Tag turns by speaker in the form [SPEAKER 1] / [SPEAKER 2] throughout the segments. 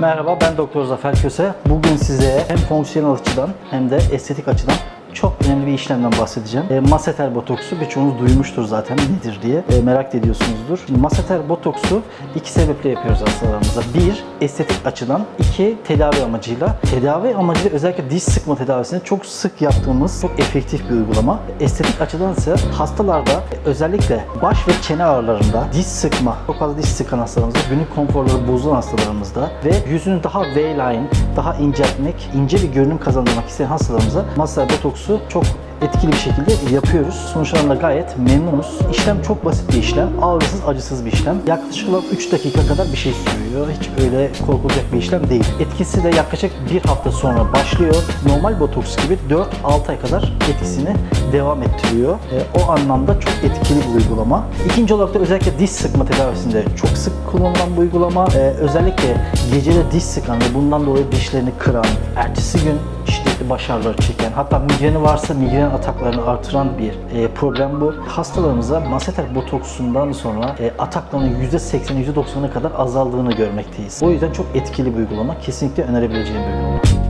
[SPEAKER 1] Merhaba ben Doktor Zafer Köse. Bugün size hem fonksiyonel açıdan hem de estetik açıdan çok önemli bir işlemden bahsedeceğim. E, maseter botoksu birçoğunuz duymuştur zaten nedir diye e, merak ediyorsunuzdur. Şimdi maseter botoksu iki sebeple yapıyoruz hastalarımıza. Bir, estetik açıdan. iki tedavi amacıyla. Tedavi amacıyla özellikle diş sıkma tedavisini çok sık yaptığımız çok efektif bir uygulama. Estetik açıdan ise hastalarda özellikle baş ve çene ağrılarında diş sıkma, çok fazla diş sıkan hastalarımızda, günlük konforları bozulan hastalarımızda ve yüzünü daha V-line, daha inceltmek, ince bir görünüm kazandırmak isteyen hastalarımıza maseter botoksu çok etkili bir şekilde yapıyoruz. Sonuçlarında gayet memnunuz. İşlem çok basit bir işlem. Ağrısız, acısız bir işlem. Yaklaşık olarak 3 dakika kadar bir şey sürüyor. Hiç öyle korkulacak bir işlem değil. Etkisi de yaklaşık bir hafta sonra başlıyor. Normal botoks gibi 4-6 ay kadar etkisini devam ettiriyor. E, o anlamda çok etkili bir uygulama. İkinci olarak da özellikle diş sıkma tedavisinde çok sık kullanılan bir uygulama. E, özellikle gecede diş sıkan ve bundan dolayı dişlerini kıran, ertesi gün şiddetli baş çeken, hatta migreni varsa migren ataklarını artıran bir e, problem bu. Hastalarımıza maseter botoksundan sonra e, atakların %80'i %90'ına kadar azaldığını görmekteyiz. O yüzden çok etkili bir uygulama. Kesinlikle önerebileceğim bir uygulama.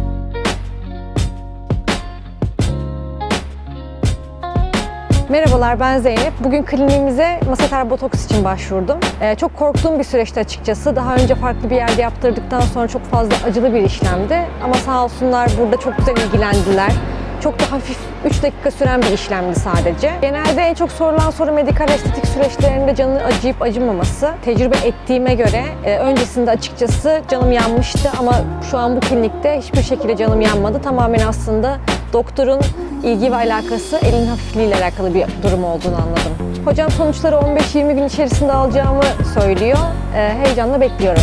[SPEAKER 2] Merhabalar ben Zeynep. Bugün kliniğimize maseter botoks için başvurdum. Ee, çok korktuğum bir süreçti açıkçası. Daha önce farklı bir yerde yaptırdıktan sonra çok fazla acılı bir işlemdi. Ama sağ olsunlar burada çok güzel ilgilendiler. Çok da hafif 3 dakika süren bir işlemdi sadece. Genelde en çok sorulan soru medikal estetik süreçlerinde canın acıyıp acımaması. Tecrübe ettiğime göre e, öncesinde açıkçası canım yanmıştı ama şu an bu klinikte hiçbir şekilde canım yanmadı. Tamamen aslında doktorun ilgi ve alakası elin hafifliğiyle alakalı bir durum olduğunu anladım. Hocam sonuçları 15-20 gün içerisinde alacağımı söylüyor. Ee, heyecanla bekliyorum.